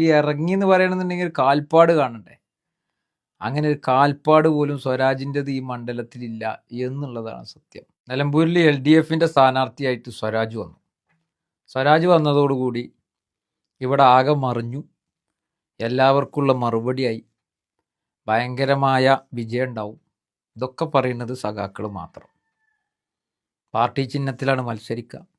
ഈ ഇറങ്ങി എന്ന് പറയണമെന്നുണ്ടെങ്കിൽ കാൽപ്പാട് കാണണ്ടേ? അങ്ങനെ ഒരു കാൽപ്പാട് പോലും സ്വരാജിന്റെത് ഈ മണ്ഡലത്തിലില്ല എന്നുള്ളതാണ് സത്യം. നിലമ്പൂരിൽ എൽ ഡി എഫിന്റെ സ്ഥാനാർത്ഥിയായിട്ട് സ്വരാജ് വന്നു. സ്വരാജ് വന്നതോടുകൂടി ഇവിടെ ആകെ മറിഞ്ഞു. എല്ലാവർക്കുള്ള മറുപടിയായി. ഭയങ്കരമായ വിജയം ഉണ്ടാവും. ഇതൊക്കെ പറയുന്നത് സഖാക്കൾ മാത്രം. പാർട്ടി ചിഹ്നത്തിലാണ് മത്സരിക്കുക.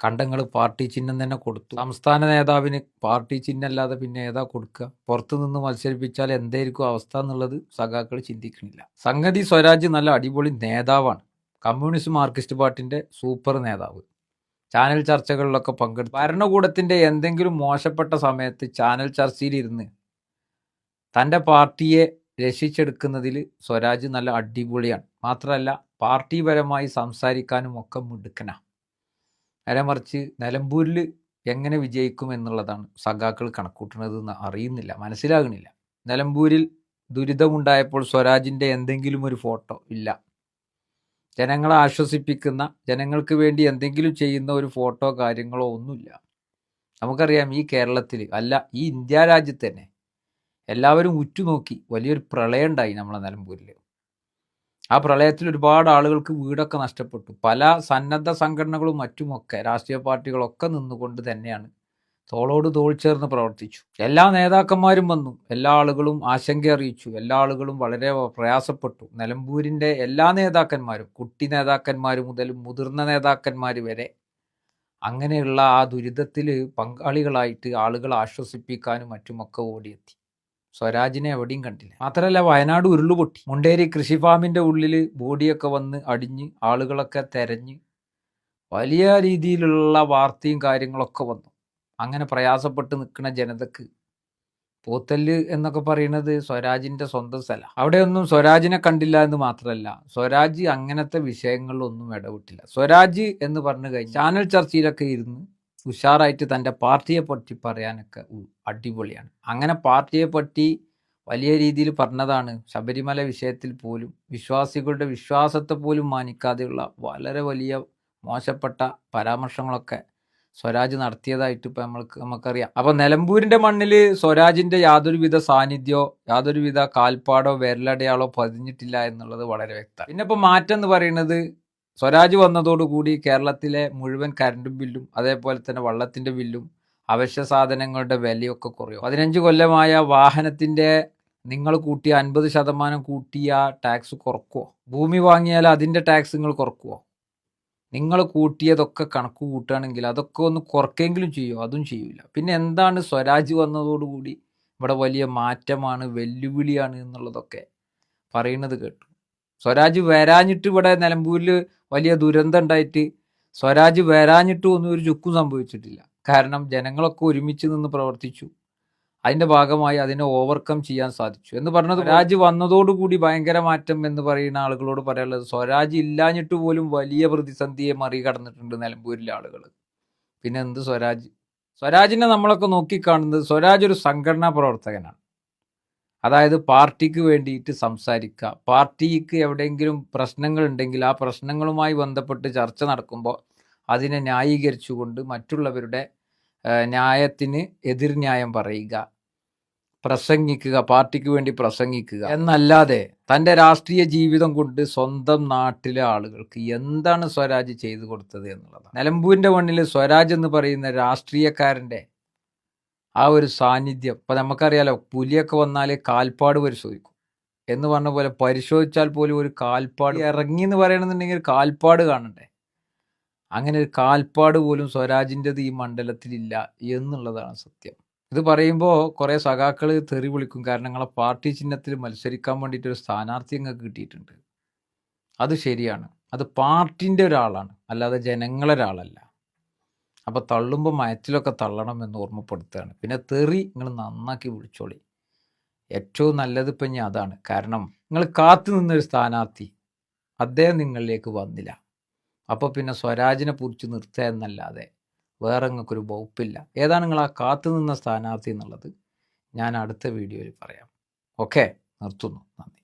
കണ്ടങ്ങൾ പാർട്ടി ചിഹ്നം തന്നെ കൊടുത്തു. സംസ്ഥാന നേതാവിന് പാർട്ടി ചിഹ്നം അല്ലാതെ പിന്നെ ഏതാ കൊടുക്കുക പുറത്തു നിന്ന് മത്സരിപ്പിച്ചാൽ എന്തായിരിക്കും അവസ്ഥ എന്നുള്ളത് സഖാക്കൾ ചിന്തിക്കുന്നില്ല സംഗതി സ്വരാജ് നല്ല അടിപൊളി നേതാവാണ്. കമ്മ്യൂണിസ്റ്റ് മാർക്സിസ്റ്റ് പാർട്ടിന്റെ സൂപ്പർ നേതാവ്. ചാനൽ ചർച്ചകളിലൊക്കെ പങ്കെടുത്തു. ഭരണകൂടത്തിന്റെ എന്തെങ്കിലും മോശപ്പെട്ട സമയത്ത് ചാനൽ ചർച്ചയിലിരുന്ന് തന്റെ പാർട്ടിയെ രക്ഷിച്ചെടുക്കുന്നതിൽ സ്വരാജ് നല്ല അടിപൊളിയാണ്. മാത്രമല്ല പാർട്ടിപരമായി സംസാരിക്കാനും ഒക്കെ മിടുക്കനാ. നേരെ മറിച്ച് നിലമ്പൂരിൽ എങ്ങനെ വിജയിക്കും എന്നുള്ളതാണ് സഖാക്കൾ കണക്കൂട്ടുന്നത് എന്ന് അറിയുന്നില്ല മനസ്സിലാകുന്നില്ല. നിലമ്പൂരിൽ ദുരിതമുണ്ടായപ്പോൾ സ്വരാജിന്റെ എന്തെങ്കിലും ഒരു ഫോട്ടോ ഇല്ല. ജനങ്ങളെ ആശ്വസിപ്പിക്കുന്ന ജനങ്ങൾക്ക് വേണ്ടി എന്തെങ്കിലും ചെയ്യുന്ന ഒരു ഫോട്ടോ കാര്യങ്ങളോ ഒന്നുമില്ല. നമുക്കറിയാം ഈ കേരളത്തിൽ അല്ല ഈ ഇന്ത്യ രാജ്യത്ത് തന്നെ എല്ലാവരും ഉറ്റുനോക്കി വലിയൊരു പ്രളയം ഉണ്ടായി നമ്മളെ നിലമ്പൂരിൽ ആ പ്രളയത്തിൽ ഒരുപാട് ആളുകൾക്ക് വീടൊക്കെ നഷ്ടപ്പെട്ടു. പല സന്നദ്ധ സംഘടനകളും മറ്റുമൊക്കെ രാഷ്ട്രീയ പാർട്ടികളൊക്കെ നിന്നുകൊണ്ട് തന്നെയാണ് തോളോട് തോൾ ചേർന്ന് പ്രവർത്തിച്ചു. എല്ലാ നേതാക്കന്മാരും വന്നു. എല്ലാ ആളുകളും ആശങ്ക അറിയിച്ചു. എല്ലാ ആളുകളും വളരെ പ്രയാസപ്പെട്ടു. നിലമ്പൂരിന്റെ എല്ലാ നേതാക്കന്മാരും കുട്ടി നേതാക്കന്മാർ മുതൽ മുതിർന്ന നേതാക്കന്മാർ വരെ അങ്ങനെയുള്ള ആ ദുരിതത്തിൽ പങ്കാളികളായിട്ട് ആളുകൾ ആശ്വസിപ്പിക്കാനും മറ്റുമൊക്കെ ഓടിയെത്തി. സ്വരാജിനെ എവിടെയും കണ്ടില്ല. മാത്രമല്ല വയനാട് ഉരുളുപൊട്ടി മുണ്ടേരി കൃഷി ഫാമിന്റെ ഉള്ളിൽ ബോഡിയൊക്കെ വന്ന് അടിഞ്ഞ് ആളുകളൊക്കെ തെരഞ്ഞ് വലിയ രീതിയിലുള്ള വാർത്തയും കാര്യങ്ങളൊക്കെ വന്നു. അങ്ങനെ പ്രയാസപ്പെട്ട് നിൽക്കുന്ന ജനതക്ക് പോത്തല്ല് എന്നൊക്കെ പറയുന്നത് സ്വരാജിന്റെ സ്വന്തം സ്ഥലം. അവിടെയൊന്നും സ്വരാജിനെ കണ്ടില്ല എന്ന് മാത്രമല്ല സ്വരാജ് അങ്ങനത്തെ വിഷയങ്ങളിലൊന്നും ഇടപെട്ടില്ല. സ്വരാജ് എന്ന് പറഞ്ഞു കഴിഞ്ഞാൽ ചാനൽ ചർച്ചയിലൊക്കെ ഇരുന്ന് ഉഷാറായിട്ട് തന്റെ പാർട്ടിയെ പറ്റി പറയാനൊക്കെ അടിപൊളിയാണ്. അങ്ങനെ പാർട്ടിയെ പറ്റി വലിയ രീതിയിൽ പറഞ്ഞതാണ് ശബരിമല വിഷയത്തിൽ പോലും വിശ്വാസികളുടെ വിശ്വാസത്തെ പോലും മാനിക്കാതെയുള്ള വളരെ വലിയ മോശപ്പെട്ട പരാമർശങ്ങളൊക്കെ സ്വരാജ് നടത്തിയതായിട്ട് ഇപ്പം നമ്മൾക്ക് നമുക്കറിയാം. അപ്പോൾ നിലമ്പൂരിന്റെ മണ്ണിൽ സ്വരാജിന്റെ യാതൊരുവിധ സാന്നിധ്യമോ യാതൊരുവിധ കാൽപ്പാടോ വിരലടയാളോ പതിഞ്ഞിട്ടില്ല എന്നുള്ളത് വളരെ വ്യക്തമാണ്. പിന്നെ ഇപ്പോൾ മാറ്റം എന്ന് പറയുന്നത് സ്വരാജ് വന്നതോടുകൂടി കേരളത്തിലെ മുഴുവൻ കറണ്ട് ബില്ലും അതേപോലെ തന്നെ വള്ളത്തിന്റെ ബില്ലും അവശ്യ സാധനങ്ങളുടെ വിലയൊക്കെ കുറയും. പതിനഞ്ച് കൊല്ലമായ വാഹനത്തിന്റെ നിങ്ങൾ കൂട്ടിയ അൻപത് ശതമാനം കൂട്ടിയ ടാക്സ് കുറക്കുമോ ഭൂമി വാങ്ങിയാൽ അതിന്റെ ടാക്സ് നിങ്ങൾ കുറക്കുമോ നിങ്ങൾ കൂട്ടിയതൊക്കെ കണക്ക് കൂട്ടുകയാണെങ്കിൽ അതൊക്കെ ഒന്ന് കുറക്കെങ്കിലും ചെയ്യുമോ അതും ചെയ്യൂല. പിന്നെ എന്താണ് സ്വരാജ് വന്നതോടുകൂടി ഇവിടെ വലിയ മാറ്റമാണ് വെല്ലുവിളിയാണ് എന്നുള്ളതൊക്കെ പറയുന്നത് കേട്ടു. സ്വരാജ് വരാഞ്ഞിട്ട് ഇവിടെ നിലമ്പൂരിൽ വലിയ ദുരന്തം ഉണ്ടായിട്ട് സ്വരാജ് വരാഞ്ഞിട്ടും ഒന്നും ഒരു ചുക്കും സംഭവിച്ചിട്ടില്ല. കാരണം ജനങ്ങളൊക്കെ ഒരുമിച്ച് നിന്ന് പ്രവർത്തിച്ചു. അതിന്റെ ഭാഗമായി അതിനെ ഓവർകം ചെയ്യാൻ സാധിച്ചു. എന്ന് പറഞ്ഞത് സ്വരാജ് വന്നതോടുകൂടി ഭയങ്കര മാറ്റം എന്ന് പറയുന്ന ആളുകളോട് പറയാനുള്ളത് സ്വരാജ് ഇല്ലാഞ്ഞിട്ട് പോലും വലിയ പ്രതിസന്ധിയെ മറികടന്നിട്ടുണ്ട് നിലമ്പൂരിലെ ആളുകൾ. പിന്നെ എന്ത് സ്വരാജ്? സ്വരാജിനെ നമ്മളൊക്കെ നോക്കിക്കാണുന്നത് സ്വരാജ് ഒരു സംഘടനാ പ്രവർത്തകനാണ്. അതായത് പാർട്ടിക്ക് വേണ്ടിയിട്ട് സംസാരിക്കുക. പാർട്ടിക്ക് എവിടെയെങ്കിലും പ്രശ്നങ്ങൾ ഉണ്ടെങ്കിൽ ആ പ്രശ്നങ്ങളുമായി ബന്ധപ്പെട്ട് ചർച്ച നടക്കുമ്പോൾ അതിനെ ന്യായീകരിച്ചുകൊണ്ട് മറ്റുള്ളവരുടെ ന്യായത്തിന് എതിർന്യായം പറയുക. പ്രസംഗിക്കുക പാർട്ടിക്ക് വേണ്ടി പ്രസംഗിക്കുക. എന്നല്ലാതെ തന്റെ രാഷ്ട്രീയ ജീവിതം കൊണ്ട് സ്വന്തം നാട്ടിലെ ആളുകൾക്ക് എന്താണ് സ്വരാജ് ചെയ്തു കൊടുത്തത് എന്നുള്ളതാണ്. നിലമ്പൂരിന്റെ മണ്ണിൽ സ്വരാജ് എന്ന് പറയുന്ന രാഷ്ട്രീയക്കാരന്റെ ആ ഒരു സാന്നിധ്യം. ഇപ്പം നമുക്കറിയാലോ പുലിയൊക്കെ വന്നാൽ കാൽപ്പാട് പരിശോധിക്കും. എന്ന് പറഞ്ഞ പോലെ പരിശോധിച്ചാൽ പോലും ഒരു കാൽപ്പാട് ഇറങ്ങി എന്ന് പറയണമെന്നുണ്ടെങ്കിൽ കാൽപ്പാട് കാണണ്ടേ? അങ്ങനെ ഒരു കാൽപ്പാട് പോലും സ്വരാജിന്റെത് ഈ മണ്ഡലത്തിലില്ല എന്നുള്ളതാണ് സത്യം. ഇത് പറയുമ്പോൾ കുറേ സഖാക്കൾ തെറി വിളിക്കും. കാരണം നിങ്ങളെ പാർട്ടി ചിഹ്നത്തിൽ മത്സരിക്കാൻ വേണ്ടിയിട്ട് ഒരു സ്ഥാനാർത്ഥി നിങ്ങൾക്ക് കിട്ടിയിട്ടുണ്ട്. അത് ശരിയാണ്. അത് പാർട്ടിന്റെ ഒരാളാണ്. അല്ലാതെ ജനങ്ങളെ ഒരാളല്ല അപ്പോൾ തള്ളുമ്പോൾ മയത്തിലൊക്കെ തള്ളണം എന്ന് ഓർമ്മപ്പെടുത്തുകയാണ്. പിന്നെ തെറി നിങ്ങൾ നന്നാക്കി വിളിച്ചോളി. ഏറ്റവും നല്ലത് ഇപ്പം ഞാൻ അതാണ്. കാരണം നിങ്ങൾ കാത്തു നിന്നൊരു സ്ഥാനാർത്ഥി അദ്ദേഹം നിങ്ങളിലേക്ക് വന്നില്ല. അപ്പോൾ പിന്നെ സ്വരാജിനെ പൊറിച്ച് നിർത്തുക എന്നല്ലാതെ വേറെ നിങ്ങൾക്കൊരു വകുപ്പില്ല. ഏതാണ് നിങ്ങൾ ആ കാത്തു നിന്ന സ്ഥാനാർത്ഥി എന്നുള്ളത് ഞാൻ അടുത്ത വീഡിയോയിൽ പറയാം. ഓക്കെ? നിർത്തുന്നു. നന്ദി.